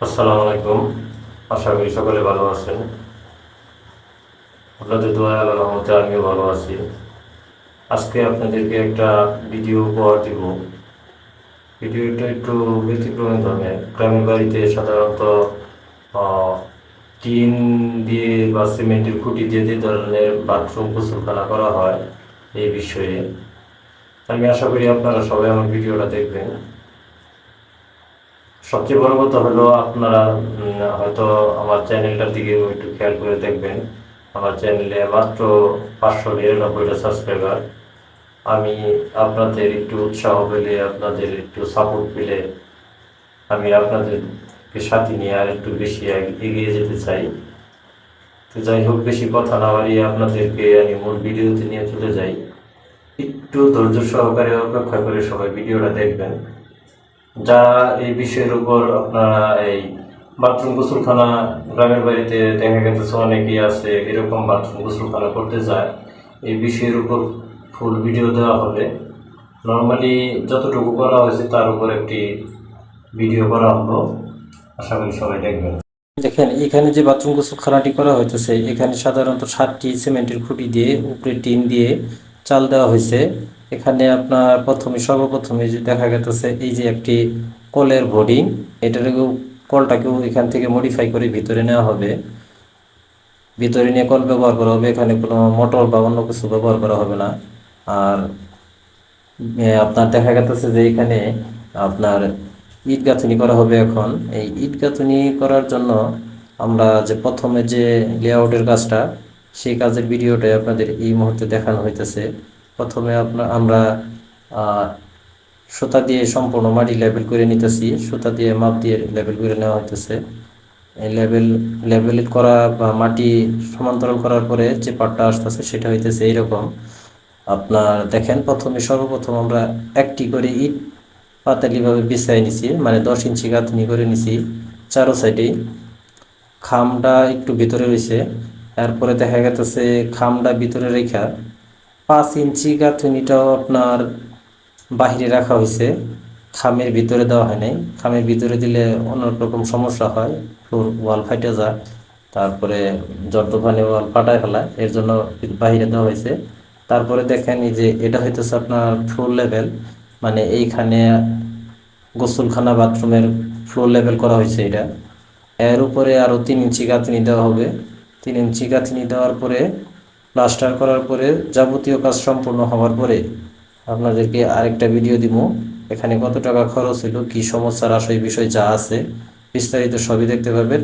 আসসালামু আলাইকুম। আশা করি সকলে ভালো আছেন। আপনাদের দোয়া রহমতে আমিও ভালো আছি। আজকে আপনাদেরকে একটা ভিডিও উপহার দিব। ভিডিওটা একটু ব্যতিক্রমী ধরনের। গ্রামের বাড়িতে সাধারণত টিন দিয়ে বা সিমেন্টের খুঁটি দিয়ে যে ধরনের বাথরুম, গোসলখানা করা হয় এই বিষয়ে। আমি আশা করি আপনারা সবাই আমার ভিডিওটা দেখবেন। সবচেয়ে বড় কথা হলো আপনারা হয়তো আমার চ্যানেলটার দিকে একটু খেয়াল করে দেখবেন। আমার চ্যানেলে মাত্র পাঁচশো নিরানব্বইটা সাবস্ক্রাইবার। আমি আপনাদের একটু উৎসাহ পেলে, আপনাদের একটু সাপোর্ট পেলে আমি আপনাদেরকে সাথে নিয়ে আর একটু বেশি এগিয়ে যেতে চাই। তো যাই হোক, বেশি কথা না বাড়িয়ে আপনাদেরকে আমি মূল ভিডিওতে নিয়ে চলে যাই। একটু ধৈর্য সহকারে অপেক্ষা করে সবাই ভিডিওটা দেখবেন। যা এই বিষয়ের উপর আপনারা এই বাথরুম গোসলখানা, গ্রামের বাড়িতে দেখা গেছে অনেকেই আছে, এরকম বাথরুম গোসলখানা করতে যায়। এই বিষয়ের উপর ফুল ভিডিও দেওয়া হবে। নর্মালি যতটুকু করা হয়েছে তার উপর একটি ভিডিও করা হলো আশা করি সবাই দেখবেন। দেখেন, এখানে যে বাথরুম গোসলখানাটি করা হইতেছে, এখানে সাধারণত সাতটি সিমেন্টের খুঁটি দিয়ে, উপরে টিন দিয়ে চাল দেওয়া হয়েছে এখানে আপনার প্রথমে, সর্বপ্রথমে দেখা গেতেছে, এই যে একটি কলের বোর্ডিং এটাকেও কলটাকেও এখান থেকে মডিফাই করে ভিতরে নেওয়া হবে। ভিতরে নিয়ে কল ব্যবহার করা হবে, এখানে কোনো মোটর বা অন্য কিছু ব্যবহার করা হবে না। আর আপনার দেখা গেতেছে যে এখানে আপনার ইট গাঁথনি করা হবে এখন। এই ইট গাঁথনি করার জন্য আমরা যে প্রথমে যে লেআউটের কাজটা, সেই কাজের ভিডিওটাই আপনাদের এই মুহূর্তে দেখানো হইতেছে। প্রথমে আপনার, আমরা সুতা দিয়ে সম্পূর্ণ মাটি লেবেল করে নিতেছি। সুতা দিয়ে মাপ দিয়ে লেবেল করে নেওয়া হইতেছে। এই লেবেল লেবেল করা বা মাটি সমান্তরাল করার পরে যে পাটটা আসতেছে সেটা হইতেছে এইরকম। আপনার, দেখেন, প্রথমে সর্বপ্রথম আমরা একটি করে ইট পাতালিভাবে বিছাই নিছি মানে দশ ইঞ্চি গাঁথনি করে নিছি চারো সাইডেই খামটা একটু ভিতরে রয়েছে। তারপরে দেখা গেতেছে খামটা ভিতরে রেখা পাঁচ ইঞ্চি গাঁথনিটাও আপনার বাহিরে রাখা হয়েছে। খামের ভিতরে দেওয়া হয় নাই। খামের ভিতরে দিলে অনেক রকম সমস্যা হয়। ফ্লোর ওয়াল ফাইটে যায়। তারপরে জর্দফানি ওয়াল ফাটায় ফেলায়। এর জন্য বাহিরে দেওয়া হয়েছে। তারপরে দেখেন এই যে এটা হইতেছে আপনার ফ্লোর লেভেল মানে এইখানে গোসলখানা বাথরুমের ফ্লোর লেভেল করা হয়েছে এটা। এর উপরে আরও তিন ইঞ্চি গাঁথনি দেওয়া হবে। তিন ইঞ্চি গাঁথনি দেওয়ার পরে প্লাস্টার করার পরে যাবতীয় কাজ সম্পূর্ণ হওয়ার পরে আপনাদেরকে আরেকটা ভিডিও দিব। এখানে কত টাকা খরচ হলো কি সমস্যার আসল বিষয় যা আছে, বিস্তারিত সবই দেখতে পাবেন